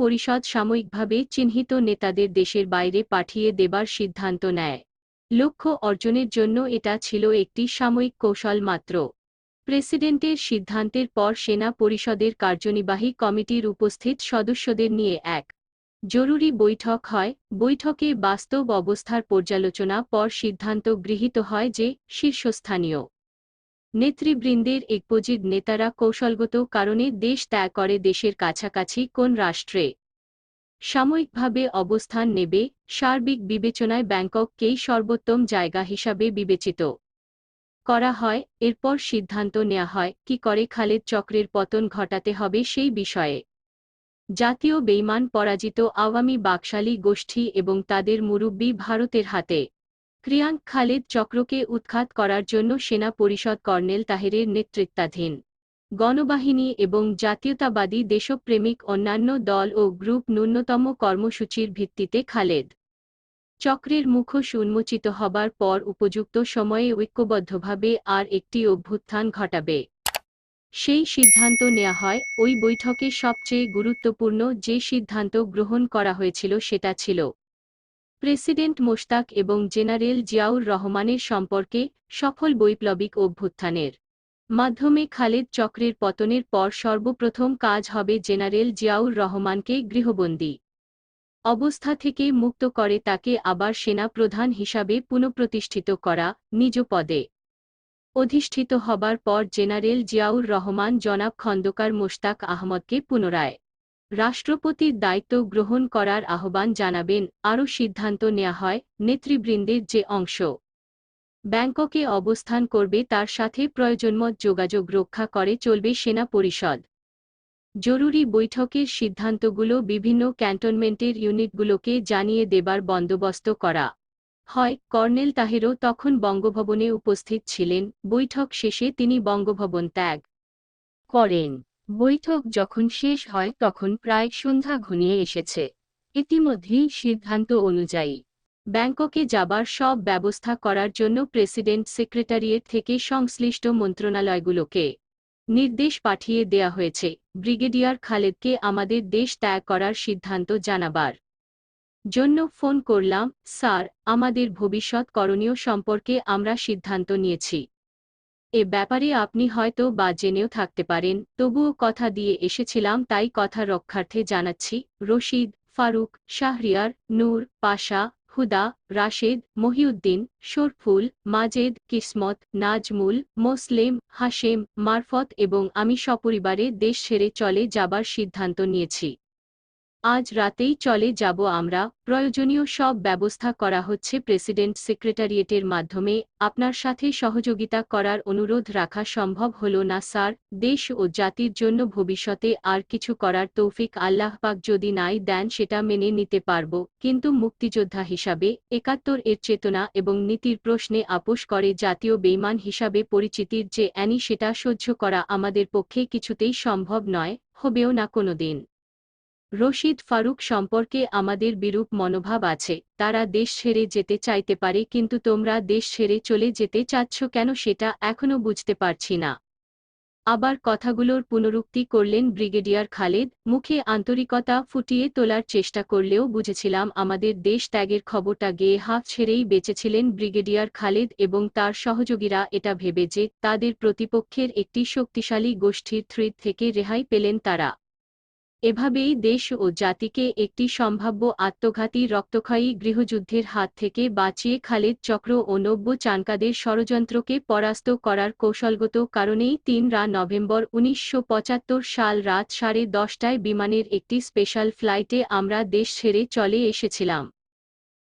পরিষদ সাময়িকভাবে চিহ্নিত নেতাদের দেশের বাইরে পাঠিয়ে দেবার সিদ্ধান্ত নেয়। লক্ষ্য অর্জনের জন্য এটা ছিল একটি সাময়িক কৌশল মাত্র। প্রেসিডেন্টের সিদ্ধান্তের পর সেনা পরিষদের কার্যনির্বাহী কমিটির উপস্থিত সদস্যদের নিয়ে এক জরুরি বৈঠক হয়। বৈঠকে বাস্তব অবস্থার পর্যালোচনা পর সিদ্ধান্ত গৃহীত হয় যে শীর্ষস্থানীয় নেতৃবৃন্দের একপজিট নেতারা কৌশলগত কারণে দেশ ত্যাগ করে দেশের কাছাকাছি কোন রাষ্ট্রে সাময়িকভাবে অবস্থান নেবে, সার্বিক বিবেচনায় ব্যাংকককেই সর্বোত্তম জায়গা হিসাবে বিবেচিত করা হয়, এরপর সিদ্ধান্ত নেওয়া হয়, কি করে খালেদ চক্রের পতন ঘটাতে হবে সেই বিষয়ে। জাতীয় বেইমান পরাজিত আওয়ামী বাকশালী গোষ্ঠী এবং তাদের মুরব্বী ভারতের হাতে ক্রিয়াঙ্ক খালেদ চক্রকে উৎখাত করার জন্য সেনা পরিষদ কর্নেল তাহেরের নেতৃত্বাধীন। গণবাহিনী এবং জাতীয়তাবাদী দেশপ্রেমিক অন্যান্য দল ও গ্রুপ ন্যূনতম কর্মসূচির ভিত্তিতে খালেদ চক্রের মুখোশ উন্মোচিত হবার পর উপযুক্ত সময়ে ঐক্যবদ্ধভাবে আর একটি অভ্যুত্থান ঘটাবে। সেই সিদ্ধান্ত নেওয়া হয়, ওই বৈঠকে সবচেয়ে গুরুত্বপূর্ণ যে সিদ্ধান্ত গ্রহণ করা হয়েছিল সেটা ছিল প্রেসিডেন্ট মোশতাক এবং জেনারেল জিয়াউর রহমানের সম্পর্কে সফল বৈপ্লবিক অভ্যুত্থানের মাধ্যমে খালেদ চক্রের পতনের পর সর্বপ্রথম কাজ হবে জেনারেল জিয়াউর রহমানকে গৃহবন্দী অবস্থা থেকে মুক্ত করে তাকে আবার সেনা প্রধান হিসাবে পুনঃপ্রতিষ্ঠিত করা নিজ পদে অধিষ্ঠিত হবার পর জেনারেল জিয়াউর রহমান জনাব খন্দকার মোশতাক আহমদকে পুনরায় রাষ্ট্রপতির দায়িত্ব গ্রহণ করার আহ্বান জানাবেন, আরও সিদ্ধান্ত নেওয়া হয়, নেতৃবৃন্দের যে অংশ ব্যাংককে অবস্থান করবে তার সাথে প্রয়োজনমত যোগাযোগ রক্ষা করে চলবে সেনা পরিষদ। জরুরি বৈঠকের সিদ্ধান্তগুলো বিভিন্ন ক্যান্টনমেন্টের ইউনিটগুলোকে জানিয়ে দেবার বন্দোবস্ত করা হয়। কর্নেল তাহেরও তখন বঙ্গভবনে উপস্থিত ছিলেন, বৈঠক শেষে তিনি বঙ্গভবন ত্যাগ করেন। বৈঠক যখন শেষ হয় তখন প্রায় সন্ধ্যা ঘনিয়ে এসেছে। ইতিমধ্যেই সিদ্ধান্ত অনুযায়ী ব্যাংককে যাবার সব ব্যবস্থা করার জন্য প্রেসিডেন্ট সেক্রেটারিয়েট থেকে সংশ্লিষ্ট মন্ত্রণালয়গুলোকে নির্দেশ পাঠিয়ে দেয়া হয়েছে। ব্রিগেডিয়ার খালেদকে আমাদের দেশ ত্যাগ করার সিদ্ধান্ত জানাবার জন্য ফোন করলাম, স্যার, আমাদের ভবিষ্যৎ করণীয় সম্পর্কে আমরা সিদ্ধান্ত নিয়েছি। এ ব্যাপারে আপনি হয়তো বা জেনেও থাকতে পারেন, তবুও কথা দিয়ে এসেছিলাম তাই কথা রক্ষার্থে জানাচ্ছি, রশিদ, ফারুক, শাহরিয়ার, নূর, পাশা, হুদা, রাশেদ, মহিউদ্দিন, শরফুল, মাজেদ, কিসমত, নাজমুল, মোসলেম, হাশেম, মারফত এবং আমি সপরিবারে দেশ ছেড়ে চলে যাবার সিদ্ধান্ত নিয়েছি। আজ রাতেই চলে যাব আমরা, প্রয়োজনীয় সব ব্যবস্থা করা হচ্ছে প্রেসিডেন্ট সেক্রেটারিয়েটের মাধ্যমে, আপনার সাথে সহযোগিতা করার অনুরোধ রাখা সম্ভব হল না স্যার, দেশ ও জাতির জন্য ভবিষ্যতে আর কিছু করার তৌফিক আল্লাহবাক যদি নাই দেন সেটা মেনে নিতে পারব, কিন্তু মুক্তিযোদ্ধা হিসাবে, একাত্তর এর চেতনা এবং নীতির প্রশ্নে আপোষ করে জাতীয় বেইমান হিসাবে পরিচিতির যে অ্যানি সেটা সহ্য করা আমাদের পক্ষে কিছুতেই সম্ভব নয়, হবেও না কোনোদিন। রশিদ ফারুক সম্পর্কে আমাদের বিরূপ মনোভাব আছে, তারা দেশ ছেড়ে যেতে চাইতে পারে কিন্তু তোমরা দেশ ছেড়ে চলে যেতে চাচ্ছ কেন সেটা এখনও বুঝতে পারছি না। আবার কথাগুলোর পুনরুক্তি করলেন ব্রিগেডিয়ার খালেদ, মুখে আন্তরিকতা ফুটিয়ে তোলার চেষ্টা করলেও বুঝেছিলাম আমাদের দেশ ত্যাগের খবরটা গেয়ে হাফ ছেড়েই বেঁচেছিলেন ব্রিগেডিয়ার খালেদ এবং তার সহযোগীরা এটা ভেবে যে তাদের প্রতিপক্ষের একটি শক্তিশালী গোষ্ঠীর থ্রিদ থেকে রেহাই পেলেন তারা। এভাবেই দেশ ও জাতিকে একটি সম্ভাব্য আত্মঘাতী রক্তক্ষয়ী গৃহযুদ্ধের হাত থেকে বাঁচিয়ে খালেদ চক্র ও নব্য চানকাদের ষড়যন্ত্রকে পরাস্ত করার কৌশলগত কারণেই তিন রা নভেম্বর উনিশশো পঁচাত্তর সাল রাত সাড়ে দশটায় বিমানের একটি স্পেশাল ফ্লাইটে আমরা দেশ ছেড়ে চলে এসেছিলাম।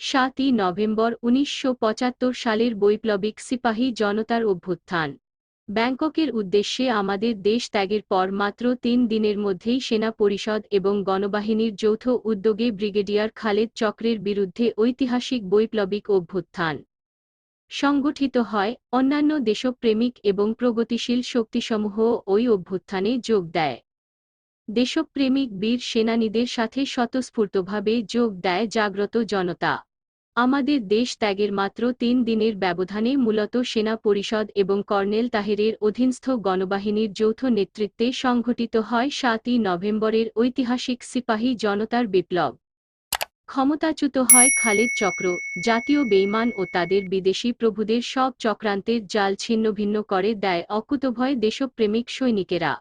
সাতই নভেম্বর উনিশশো পঁচাত্তর সালের বৈপ্লবিক সিপাহী জনতার অভ্যুত্থান। ব্যাংককের উদ্দেশ্যে আমাদের দেশ ত্যাগের পর মাত্র তিন দিনের মধ্যেই সেনা পরিষদ এবং গণবাহিনীর যৌথ উদ্যোগে ব্রিগেডিয়ার খালেদ চক্রের বিরুদ্ধে ঐতিহাসিক বৈপ্লবিক অভ্যুত্থান সংগঠিত হয়। অন্যান্য দেশপ্রেমিক এবং প্রগতিশীল শক্তিসমূহ ওই অভ্যুত্থানে যোগ দেয়। দেশপ্রেমিক বীর সেনানীদের সাথে স্বতঃস্ফূর্তভাবে যোগ দেয় জাগ্রত জনতা। আমাদের দেশ ত্যাগের মাত্র তিন দিনের ব্যবধানে মূলত সেনা পরিষদ এবং কর্নেল তাহেরের অধীনস্থ গণবাহিনীর যৌথ নেতৃত্বে সংঘটিত হয় সাতই নভেম্বরের ঐতিহাসিক সিপাহী জনতার বিপ্লব। ক্ষমতাচ্যুত হয় খালেদ চক্র, জাতীয় বেইমান ও তাদের বিদেশি প্রভুদের সব চক্রান্তের জাল ছিন্নভিন্ন করে দেয় অকুতভয় দেশপ্রেমিক সৈনিকেরা।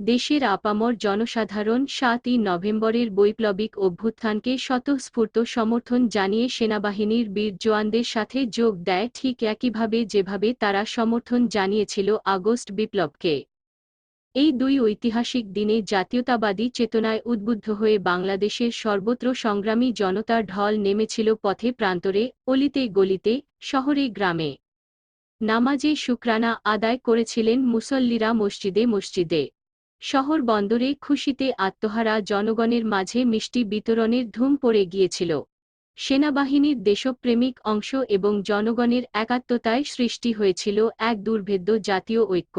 দেশের আপামর জনসাধারণ সাতই নভেম্বরের বৈপ্লবিক অভ্যুত্থানকে স্বতঃস্ফূর্ত সমর্থন জানিয়ে সেনাবাহিনীর বীর জওয়ানদের সাথে যোগ দেয় ঠিক একইভাবে যেভাবে তারা সমর্থন জানিয়েছিল আগস্ট বিপ্লবকে। এই দুই ঐতিহাসিক দিনে জাতীয়তাবাদী চেতনায় উদ্বুদ্ধ হয়ে বাংলাদেশের সর্বত্র সংগ্রামী জনতার ঢল নেমেছিল পথে প্রান্তরে, অলিতে গলিতে, শহরে গ্রামে। নামাজে শুক্রানা আদায় করেছিলেন মুসল্লিরা মসজিদে মসজিদে। শহর বন্দরে খুশিতে আত্মহারা জনগণের মাঝে মিষ্টি বিতরণের ধুম পড়ে গিয়েছিল। সেনাবাহিনীর দেশপ্রেমিক অংশ এবং জনগণের একাত্মতায় সৃষ্টি হয়েছিল এক দুর্ভেদ্য জাতীয় ঐক্য।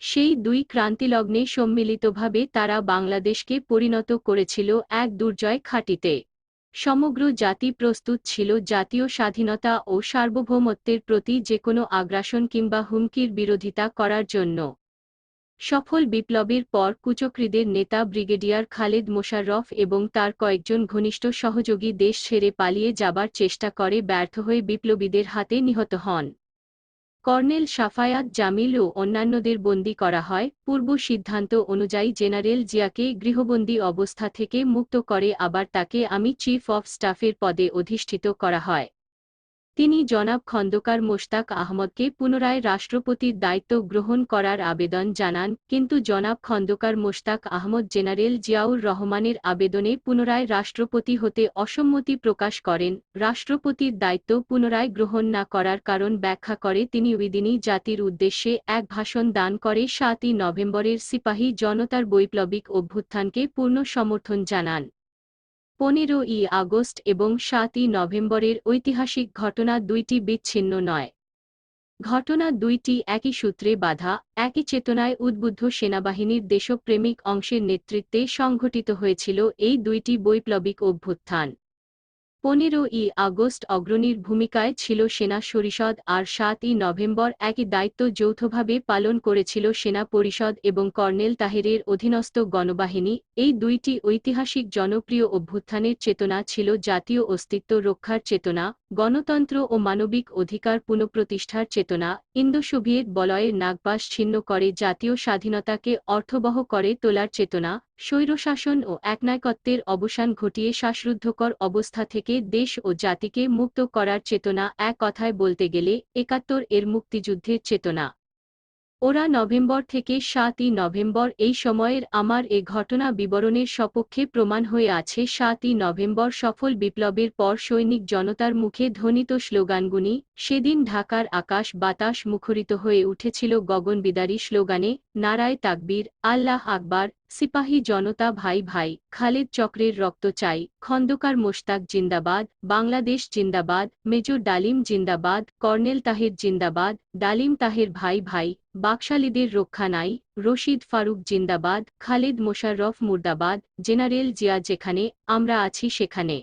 সেই দুই ক্রান্তিলগ্নে সম্মিলিতভাবে তারা বাংলাদেশকে পরিণত করেছিল এক দুর্জয় খাঁটিতে। সমগ্র জাতি প্রস্তুত ছিল জাতীয় স্বাধীনতা ও সার্বভৌমত্বের প্রতি যে কোনো আগ্রাসন কিংবা হুমকির বিরোধিতা করার জন্য। সফল বিপ্লবের পর কুচক্রীদের নেতা ব্রিগেডিয়ার খালেদ মোশাররফ এবং তার কয়েকজন ঘনিষ্ঠ সহযোগী দেশ ছেড়ে পালিয়ে যাবার চেষ্টা করে ব্যর্থ হয়ে বিপ্লবীদের হাতে নিহত হন। কর্নেল সাফায়াত জামিল ও অন্যান্যদের বন্দী করা হয়। পূর্ব সিদ্ধান্ত অনুযায়ী জেনারেল জিয়াকে গৃহবন্দী অবস্থা থেকে মুক্ত করে আবার তাকে আমি চিফ অফ স্টাফের পদে অধিষ্ঠিত করা হয়। তিনি জনাব খন্দকার মোশতাক আহমদকে পুনরায় রাষ্ট্রপতির দায়িত্ব গ্রহণ করার আবেদন জানান, কিন্তু জনাব খন্দকার মোশতাক আহমদ জেনারেল জিয়াউর রহমানের আবেদনে পুনরায় রাষ্ট্রপতি হতে অসম্মতি প্রকাশ করেন। রাষ্ট্রপতির দায়িত্ব পুনরায় গ্রহণ না করার কারণ ব্যাখ্যা করে তিনি ওইদিনই জাতির উদ্দেশ্যে এক ভাষণ দান করে সাতই নভেম্বরের সিপাহী জনতার বৈপ্লবিক অভ্যুত্থানকে পূর্ণ সমর্থন জানান। পনেরো ই আগস্ট এবং সাতই নভেম্বরের ঐতিহাসিক ঘটনা দুইটি বিচ্ছিন্ন নয়। ঘটনা দুইটি একই সূত্রে বাধা, একই চেতনায় উদ্বুদ্ধ সেনাবাহিনীর দেশপ্রেমিক অংশের নেতৃত্বে সংঘটিত হয়েছিল এই দুইটি বৈপ্লবিক অভ্যুত্থান। পনেরো ই আগস্ট অগ্রণীর ভূমিকায় ছিল সেনা পরিষদ আর সাতই নভেম্বর একই দায়িত্ব যৌথভাবে পালন করেছিল সেনা পরিষদ এবং কর্নেল তাহেরের অধীনস্থ গণবাহিনী। এই দুইটি ঐতিহাসিক জনপ্রিয় অভ্যুত্থানের চেতনা ছিল জাতীয় অস্তিত্ব রক্ষার চেতনা, গণতন্ত্র ও মানবিক অধিকার পুনঃপ্রতিষ্ঠার চেতনা। ইন্দো সোভিয়েত বলয়ের নাগবাস ছিন্ন করে জাতীয় স্বাধীনতাকে অর্থবহ করে তোলার চেতনা স্বৈরশাসন ও একনায়কত্বের অবসান ঘটিয়ে শ্বাসরুদ্ধকর অবস্থা থেকে দেশ ও জাতিকে মুক্ত করার চেতনা এক কথায় বলতে গেলে একাত্তর এর মুক্তিযুদ্ধের চেতনা। ওরা নভেম্বর থেকে সাতই নভেম্বর এই সময়ের আমার এ ঘটনা বিবরণের সপক্ষে প্রমাণ হয়ে আছে। সাতই নভেম্বর সফল বিপ্লবের পর সৈনিক জনতার মুখে ধ্বনিত স্লোগানগুনি সেদিন ঢাকার আকাশ বাতাস মুখরিত হয়ে উঠেছিল গগনবিদারী স্লোগানে, নারায় তাকবীর, আল্লাহ আকবার, সিপাহী জনতা ভাই ভাই, খালেদ চক্রের রক্ত চাই, খন্দকার মোশতাক জিন্দাবাদ, বাংলাদেশ জিন্দাবাদ, মেজর ডালিম জিন্দাবাদ, কর্নেল তাহের জিন্দাবাদ, ডালিম তাহের ভাই ভাই বাকশালীদের রক্ষা নাই, রশিদ ফারুক জিন্দাবাদ, খালেদ মোশাররফ মুর্দাবাদ, জেনারেল জিয়া যেখানে, আমরা আছি সেখানে।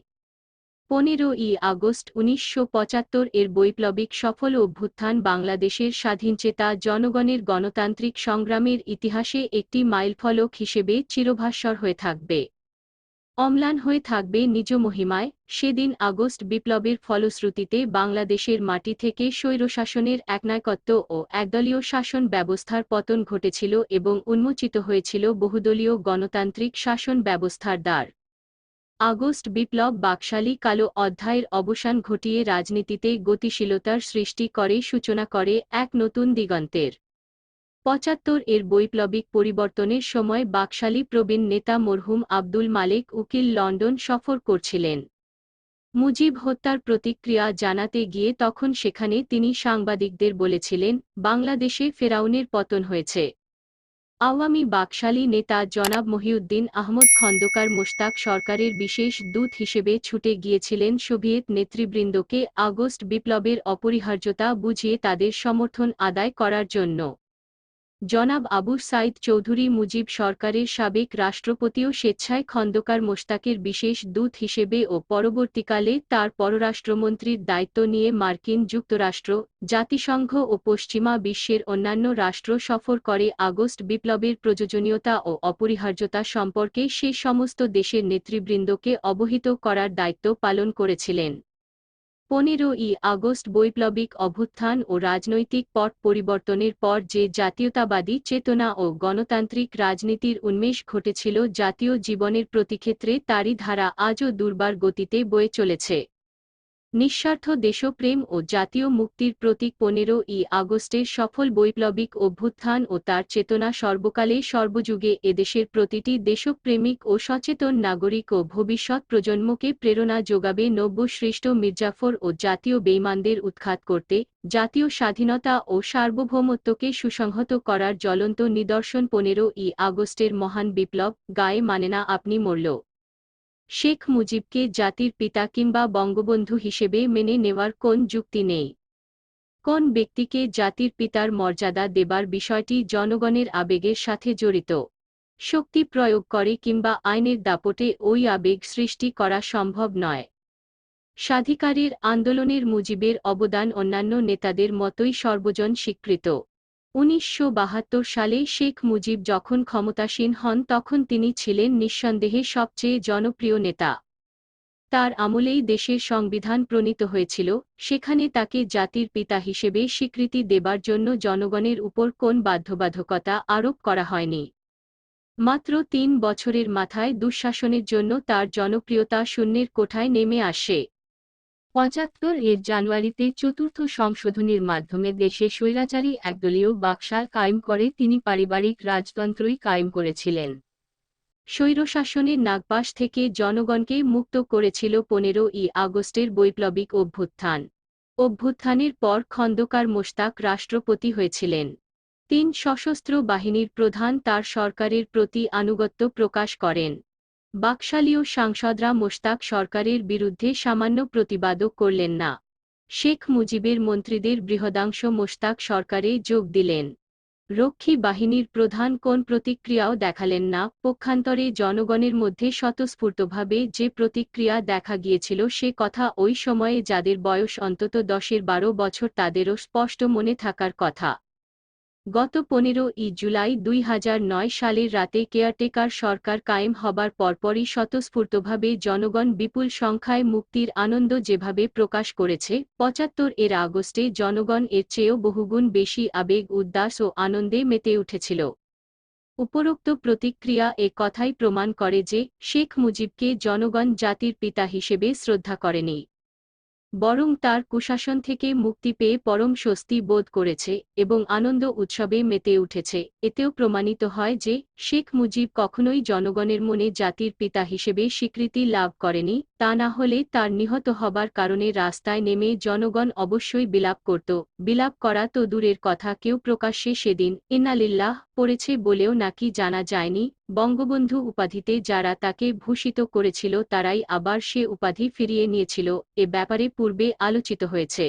পনেরো ই আগস্ট উনিশশো পঁচাত্তর এর বৈপ্লবিক সফল অভ্যুত্থান বাংলাদেশের স্বাধীনচেতা জনগণের গণতান্ত্রিক সংগ্রামের ইতিহাসে একটি মাইলফলক হিসেবে চিরভাস্বর হয়ে থাকবে। অম্লান হয়ে থাকবে নিজ মহিমায়, সেদিন আগস্ট বিপ্লবের ফলশ্রুতিতে বাংলাদেশের মাটি থেকে স্বৈরশাসনের একনায়কত্ব ও একদলীয় শাসন ব্যবস্থার পতন ঘটেছিল এবং উন্মোচিত হয়েছিল বহুদলীয় গণতান্ত্রিক শাসন ব্যবস্থার দ্বার। আগস্ট বিপ্লব বাকশালী কালো অধ্যায়ের অবসান ঘটিয়ে রাজনীতিতে গতিশীলতার সৃষ্টি করে সূচনা করে এক নতুন দিগন্তের। পঁচাত্তর এর বৈপ্লবিক পরিবর্তনের সময় বাকশালী প্রবীণ নেতা মরহুম আব্দুল মালেক উকিল লন্ডন সফর করছিলেন। মুজিব হত্যার প্রতিক্রিয়া জানাতে গিয়ে তখন সেখানে তিনি সাংবাদিকদের বলেছিলেন, বাংলাদেশে ফেরাউনের পতন হয়েছে। আওয়ামী বাকশালী নেতা জনাব মহিউদ্দিন আহমদ খন্দকার মোশতাক সরকারের বিশেষ দূত হিসেবে ছুটে গিয়েছিলেন সোভিয়েত নেতৃবৃন্দকে আগস্ট বিপ্লবের অপরিহার্যতা বুঝিয়ে তাদের সমর্থন আদায় করার জন্য। জনাব আবু সাইদ চৌধুরী মুজিব সরকারের সাবেক রাষ্ট্রপতিও স্বেচ্ছায় খন্দকার মোশতাকের বিশেষ দূত হিসেবে ও পরবর্তীকালে তার পররাষ্ট্রমন্ত্রীর দায়িত্ব নিয়ে মার্কিন যুক্তরাষ্ট্র, জাতিসংঘ ও পশ্চিমা বিশ্বের অন্যান্য রাষ্ট্র সফর করে আগস্ট বিপ্লবের প্রয়োজনীয়তা ও অপরিহার্যতা সম্পর্কে সে সমস্ত দেশের নেতৃবৃন্দকে অবহিত করার দায়িত্ব পালন করেছিলেন। পনেরোই আগস্ট বৈপ্লবিক অভ্যুত্থান ও রাজনৈতিক পট পরিবর্তনের পর যে জাতীয়তাবাদী চেতনা ও গণতান্ত্রিক রাজনীতির উন্মেষ ঘটেছিল জাতীয় জীবনের প্রতিক্ষেত্রে তারই ধারা আজও দুর্বার গতিতে বয়ে চলেছে। নিঃস্বার্থ দেশপ্রেম ও জাতীয় মুক্তির প্রতীক পনেরো ই আগস্টের সফল বৈপ্লবিক অভ্যুত্থান ও তার চেতনা সর্বকালে সর্বযুগে এদেশের প্রতিটি দেশপ্রেমিক ও সচেতন নাগরিক ও ভবিষ্যৎ প্রজন্মকে প্রেরণা যোগাবে নব্য নব্যসৃষ্ট মির্জাফর ও জাতীয় বেইমানদের উৎখাত করতে, জাতীয় স্বাধীনতা ও সার্বভৌমত্বকে সুসংহত করার জ্বলন্ত নিদর্শন পনেরো ই আগস্টের মহান বিপ্লব, গায়ে মানে না আপনি মরল শেখ মুজিবকে জাতির পিতা কিংবা বঙ্গবন্ধু হিসেবে মেনে নেওয়ার কোন যুক্তি নেই। কোন ব্যক্তিকে জাতির পিতার মর্যাদা দেবার বিষয়টি জনগণের আবেগের সাথে জড়িত, শক্তি প্রয়োগ করে কিংবা আইনের দাপটে ওই আবেগ সৃষ্টি করা সম্ভব নয়। স্বাধিকারের আন্দোলনের মুজিবের অবদান অন্যান্য নেতাদের মতোই সর্বজন স্বীকৃত। উনিশশো বাহাত্তর সালে শেখ মুজিব যখন ক্ষমতাসীন হন তখন তিনি ছিলেন নিঃসন্দেহে সবচেয়ে জনপ্রিয় নেতা। তার আমলেই দেশের সংবিধান প্রণীত হয়েছিল, সেখানে তাকে জাতির পিতা হিসেবে স্বীকৃতি দেবার জন্য জনগণের উপর কোন বাধ্যবাধকতা আরোপ করা হয়নি। মাত্র তিন বছরের মাথায় দুঃশাসনের জন্য তার জনপ্রিয়তা শূন্যের কোঠায় নেমে আসে। পঁচাত্তর এর জানুয়ারিতে চতুর্থ সংশোধনীর মাধ্যমে দেশে স্বৈরাচারী একদলীয় বাকশাল কায়েম করে তিনি পারিবারিক রাজতন্ত্রই কায়েম করেছিলেন। স্বৈরশাসনের নাগপাশ থেকে জনগণকে মুক্ত করেছিল পনেরো ই আগস্টের বৈপ্লবিক অভ্যুত্থান। অভ্যুত্থানের পর খন্দকার মোশতাক রাষ্ট্রপতি হয়েছিলেন। তিন সশস্ত্র বাহিনীর প্রধান তার সরকারের প্রতি আনুগত্য প্রকাশ করেন। বাকশালীয় সাংসদরা মোশতাক সরকারের বিরুদ্ধে সামান্য প্রতিবাদও করলেন না। শেখ মুজিবের মন্ত্রীদের বৃহদাংশ মোশতাক সরকারে যোগ দিলেন। রক্ষী বাহিনীর প্রধান কোন প্রতিক্রিয়াও দেখালেন না। পক্ষান্তরে জনগণের মধ্যে স্বতঃস্ফূর্তভাবে যে প্রতিক্রিয়া দেখা গিয়েছিল সে কথা ওই সময়ে যাদের বয়স অন্তত দশের বারো বছর তাদেরও স্পষ্ট মনে থাকার কথা। গত পনেরো ই জুলাই দুই নয় সালের রাতে কেয়ারটেকার সরকার কায়েম হবার পরপরই স্বতঃস্ফূর্তভাবে জনগণ বিপুল সংখ্যায় মুক্তির আনন্দ যেভাবে প্রকাশ করেছে, পঁচাত্তর এর আগস্টে জনগণ এর চেয়েও বহুগুণ বেশি আবেগ, উদ্দাস ও আনন্দে মেতে উঠেছিল। উপরোক্ত প্রতিক্রিয়া এ কথাই প্রমাণ করে যে শেখ মুজিবকে জনগণ জাতির পিতা হিসেবে শ্রদ্ধা করেনি। বরং তার কুশাসন থেকে মুক্তি পেয়ে পরম স্বস্তি বোধ করেছে এবং আনন্দ উৎসবে মেতে উঠেছে। এতেও প্রমাণিত হয় যে শেখ মুজিব কখনোই জনগণের মনে জাতির পিতা হিসেবে স্বীকৃতি লাভ করেনি তা না হলে তার নিহত হবার কারণে রাস্তায় নেমে জনগণ অবশ্যই বিলাপ করত। বিলাপ করা তো দূরের কথা, কেউ প্রকাশ্যে সেদিন ইনালিল্লাহ পড়েছে বলেও নাকি জানা যায়নি। বঙ্গবন্ধু উপাধিতে যারা তাকে ভূষিত করেছিল তারাই আবার সে উপাধি ফিরিয়ে নিয়েছিল। এ ব্যাপারে পূর্বে আলোচিত হয়েছে।